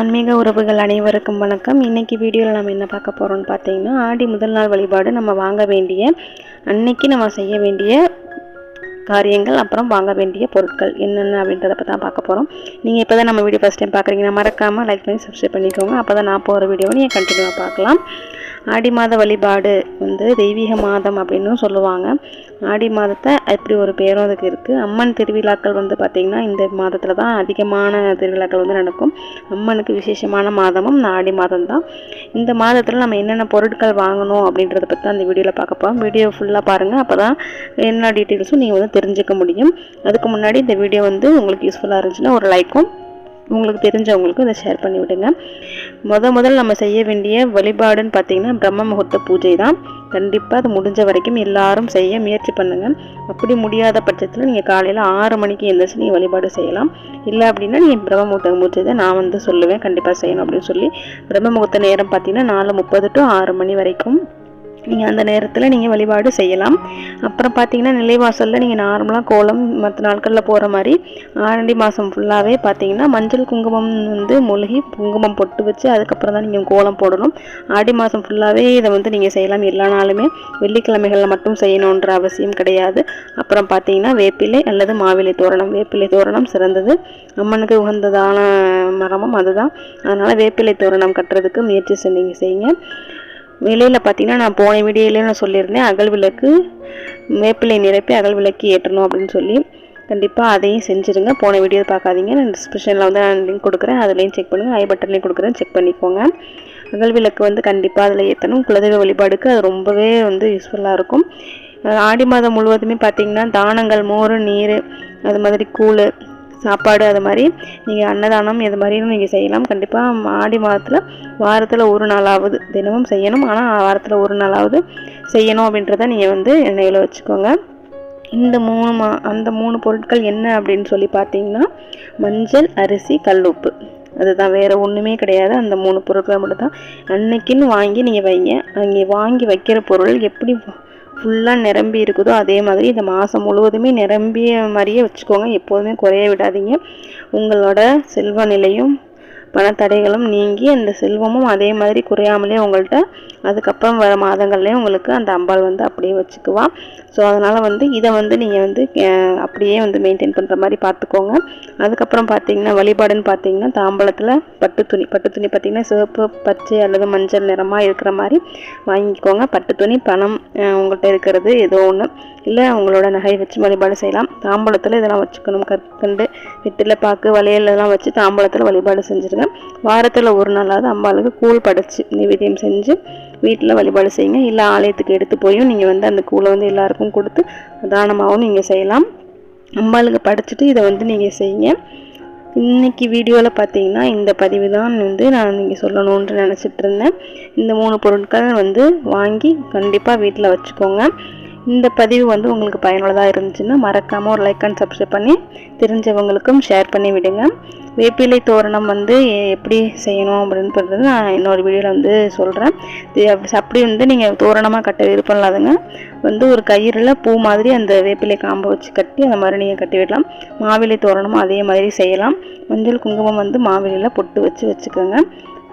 ஆன்மீக உறவுகள் அனைவருக்கும் வணக்கம். இன்றைக்கி வீடியோவில் நம்ம என்ன பார்க்க போகிறோம்னு பார்த்தீங்கன்னா ஆடி முதல் நாள் வழிபாடு நம்ம வாங்க வேண்டிய அன்னைக்கு நம்ம செய்ய வேண்டிய காரியங்கள் அப்புறம் வாங்க வேண்டிய பொருட்கள் என்னென்ன அப்படின்றத பற்றி தான் பார்க்க போகிறோம் நீங்கள் இப்போ தான் நம்ம வீடியோ ஃபஸ்ட் டைம் பார்க்குறீங்கன்னா மறக்காமல் லைக் பண்ணி சப்ஸ்கிரைப் பண்ணிக்கோங்க. அப்போ தான் நான் போகிற வீடியோவை நீங்கள் கண்டினியூவாக பார்க்கலாம். ஆடி மாத வழிபாடு வந்து தெய்வீக மாதம் அப்படின்னு சொல்லுவாங்க. ஆடி மாதத்தை அப்படி ஒரு பேரும் அதுக்கு இருக்குது அம்மன் திருவிழாக்கள் வந்து பார்த்திங்கன்னா இந்த மாதத்தில் தான் அதிகமான திருவிழாக்கள் வந்து நடக்கும். அம்மனுக்கு விசேஷமான மாதமும் இந்த ஆடி மாதம் தான் இந்த மாதத்தில் நம்ம என்னென்ன பொருட்கள் வாங்கணும் அப்படின்றத பற்றி அந்த வீடியோவில் பார்க்க போகிறோம் வீடியோ ஃபுல்லாக பாருங்கள் அப்போ தான் என்ன டீட்டெயில்ஸும் நீங்கள் வந்து தெரிஞ்சுக்க முடியும். அதுக்கு முன்னாடி இந்த வீடியோ வந்து உங்களுக்கு யூஸ்ஃபுல்லாக இருந்துச்சுன்னா ஒரு லைக்கும் உங்களுக்கு தெரிஞ்சவங்களுக்கும் இதை ஷேர் பண்ணி விடுங்க. முத முதல் நம்ம செய்ய வேண்டிய வழிபாடுன்னு பார்த்தீங்கன்னா பிரம்ம முகூர்த்த பூஜை தான். கண்டிப்பாக அது முடிஞ்ச வரைக்கும் எல்லாரும் செய்ய முயற்சி பண்ணுங்கள் அப்படி முடியாத பட்சத்தில் நீங்கள் காலையில் ஆறு மணிக்கு எழுந்திரிச்சு நீங்கள் வழிபாடு செய்யலாம். இல்லை அப்படின்னா நீங்கள் பிரம்ம முகூர்த்த பூஜை தான் நான் வந்து சொல்லுவேன். கண்டிப்பாக செய்யணும் அப்படின்னு சொல்லி பிரம்ம முகூர்த்த நேரம் பார்த்தீங்கன்னா நாலு முப்பது டு ஆறு மணி வரைக்கும் நீங்கள் அந்த நேரத்தில் நீங்கள் வழிபாடு செய்யலாம். அப்புறம் பார்த்தீங்கன்னா நிலைவாசலில் நீங்கள் நார்மலாக கோலம் மற்ற நாட்களில் போகிற மாதிரி ஆரண்டி மாதம் ஃபுல்லாகவே பார்த்தீங்கன்னா மஞ்சள் குங்குமம் வந்து மூழ்கி குங்குமம் பொட்டு வச்சு அதுக்கப்புறம் தான் நீங்கள் கோலம் போடணும். ஆடி மாதம் ஃபுல்லாகவே இதை வந்து நீங்கள் செய்யலாம். எல்லா நாளுமே வெள்ளிக்கிழமைகளில் மட்டும் செய்யணுன்ற அவசியம் கிடையாது. அப்புறம் பார்த்தீங்கன்னா வேப்பிலை அல்லது மாவிலை தோரணம். வேப்பிலை தோரணம் சிறந்தது. அம்மனுக்கு உகந்ததான மரமும் அதுதான். அதனால் வேப்பிலை தோரணம் கட்டுறதுக்கு முயற்சி நீங்கள் செய்யுங்க. விலையில் பார்த்தீங்கன்னா நான் போன வீடியோலேயே நான் சொல்லியிருந்தேன் அகல் விளக்கு வேப்பிலை நிரப்பி அகல் விளக்கு ஏற்றணும் அப்படின்னு சொல்லி. கண்டிப்பாக அதையும் செஞ்சுருங்க. போன வீடியோ பார்க்காதீங்க. நான் டிஸ்கிரிப்ஷனில் வந்து நான் லிங்க் கொடுக்குறேன். அதுலேயும் செக் பண்ணுங்கள் ஐ பட்டன்லேயும் கொடுக்குறேன். செக் பண்ணிக்கோங்க. அகல் விளக்கு வந்து கண்டிப்பாக அதில் ஏற்றணும் குலதெய்வ வழிபாடுக்கு அது ரொம்பவே வந்து யூஸ்ஃபுல்லாக இருக்கும். ஆடி மாதம் முழுவதுமே பார்த்திங்கன்னா தானங்கள் மோர் நீர் அது மாதிரி கூழ் சாப்பாடு அது மாதிரி நீங்கள் அன்னதானம் இது மாதிரியும் நீங்கள் செய்யலாம். கண்டிப்பாக ஆடி மாதத்தில் வாரத்தில் ஒரு நாளாவது தினமும் செய்யணும். ஆனால் வாரத்தில் ஒரு நாளாவது செய்யணும் அப்படின்றத நீங்கள் வந்து எண்ணெயில் வச்சுக்கோங்க. இந்த மூணு மா அந்த மூணு பொருட்கள் என்ன அப்படின்னு சொல்லி பார்த்தீங்கன்னா மஞ்சள் அரிசி கல்லுப்பு. அதுதான் வேறு ஒன்றுமே கிடையாது. அந்த மூணு பொருட்களை மட்டும் தான் அன்னைக்குன்னு வாங்கி நீங்கள் வைங்க. அங்கே வாங்கி வைக்கிற பொருள் எப்படி ஃபுல்லாக நிரம்பி இருக்குதோ அதே மாதிரி இந்த மாதம் முழுவதுமே நிரம்பிய மாதிரியே வச்சுக்கோங்க. எப்போதுமே குறைய விடாதீங்க. உங்களோட செல்வ நிலையும் பணத்தடைகளும் நீங்கி அந்த செல்வமும் அதே மாதிரி குறையாமலே உங்கள்கிட்ட அதுக்கப்புறம் வர மாதங்கள்லேயும் உங்களுக்கு அந்த அம்பாள் வந்து அப்படியே வச்சுக்குவா. ஸோ அதனால் வந்து இதை வந்து நீங்கள் வந்து அப்படியே வந்து மெயின்டைன் பண்ணுற மாதிரி பார்த்துக்கோங்க. அதுக்கப்புறம் பார்த்தீங்கன்னா வழிபாடுன்னு பார்த்தீங்கன்னா தாம்பலத்தில் பட்டு துணி பட்டு துணி பார்த்திங்கன்னா சிவப்பு பச்சை அல்லது மஞ்சள் நிறமாக இருக்கிற மாதிரி வாங்கிக்கோங்க. பட்டு துணி பணம் உங்கள்கிட்ட இருக்கிறது ஏதோ ஒன்று இல்லை அவங்களோட நகை வச்சு வழிபாடு செய்யலாம். தாம்பழத்தில் இதெல்லாம் வச்சுக்கணும். கற்கண்டு வெட்டில் பாக்கு வளையலெல்லாம் வச்சு தாம்பழத்தில் வழிபாடு செஞ்சுருங்க. வாரத்தில் ஒரு நாளாவது அம்பாளுக்கு கூழ் படைச்சு நிவேதியம் செஞ்சு வீட்டில் வழிபாடு செய்யுங்க. இல்லை ஆலயத்துக்கு எடுத்து போயும் நீங்கள் வந்து அந்த கூழை வந்து எல்லாருக்கும் கொடுத்து தானமாகவும் நீங்கள் செய்யலாம். அம்பாளுக்கு படைச்சிட்டு இதை வந்து நீங்கள் செய்யுங்க. இன்றைக்கி வீடியோவில் பார்த்தீங்கன்னா இந்த பதிவு தான் வந்து நான் நீங்கள் சொல்லணுன்ட்டு நினச்சிட்டு இருந்தேன். இந்த மூணு பொருட்கள் வந்து வாங்கி கண்டிப்பாக வீட்டில் வச்சுக்கோங்க. இந்த பதிவு வந்து உங்களுக்கு பயனுள்ளதாக இருந்துச்சுன்னா மறக்காமல் ஒரு லைக் அண்ட் சப்ஸ்கிரைப் பண்ணி தெரிஞ்சவங்களுக்கும் ஷேர் பண்ணி விடுங்க. வேப்பிலை தோரணம் வந்து எப்படி செய்யணும் அப்படின்னு சொல்கிறது நான் இன்னொரு வீடியோவில் வந்து சொல்கிறேன் அப்படி வந்து நீங்கள் தோரணமாக கட்ட விருப்பம் இல்லாதுங்க வந்து ஒரு கயிறில் பூ மாதிரி அந்த வேப்பிலை காம்பை வச்சு கட்டி அந்த மாதிரி நீங்கள் கட்டி விடலாம். மாவிலை தோரணமும் அதே மாதிரி செய்யலாம். மஞ்சள் குங்குமம் வந்து மாவிலையில் பொட்டு வச்சு வச்சுக்கோங்க.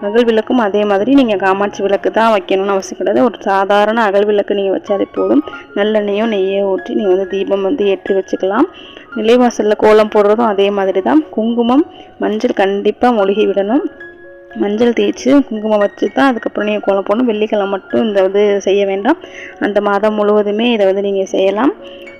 அகல் விளக்கும் அதே மாதிரி நீங்கள் காமாட்சி விளக்கு தான் வைக்கணும்னு அவசியம் கிடையாது. ஒரு சாதாரண அகல் விளக்கு நீங்கள் வச்சாலே போதும். நல்லெண்ணெயோ நெய்யோ ஊற்றி நீங்கள் வந்து தீபம் வந்து ஏற்றி வச்சுக்கலாம். நிலைவாசலில் கோலம் போடுறதும் அதே மாதிரி தான். குங்குமம் மஞ்சள் கண்டிப்பாக மொழிகி விடணும். மஞ்சள் தேய்ச்சி குங்குமம் வச்சு தான் அதுக்கப்புறம் நீங்கள் கோலம் போடணும். வெள்ளிக்கிழமை மட்டும் இந்த இது செய்ய வேண்டாம். அந்த மாதம் முழுவதுமே இதை வந்து நீங்கள் செய்யலாம்.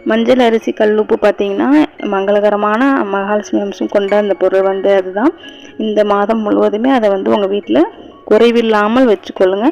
மஞ்சள் அரிசி கல் உப்பு பார்த்தீங்கன்னா மங்களகரமான மகாலட்சுமி அம்சம் கொண்ட அந்த பொருள் வந்து அதுதான். இந்த மாதம் முழுவதுமே அதை வந்து உங்கள் வீட்டில் குறைவில்லாமல் வச்சுக்கொள்ளுங்க.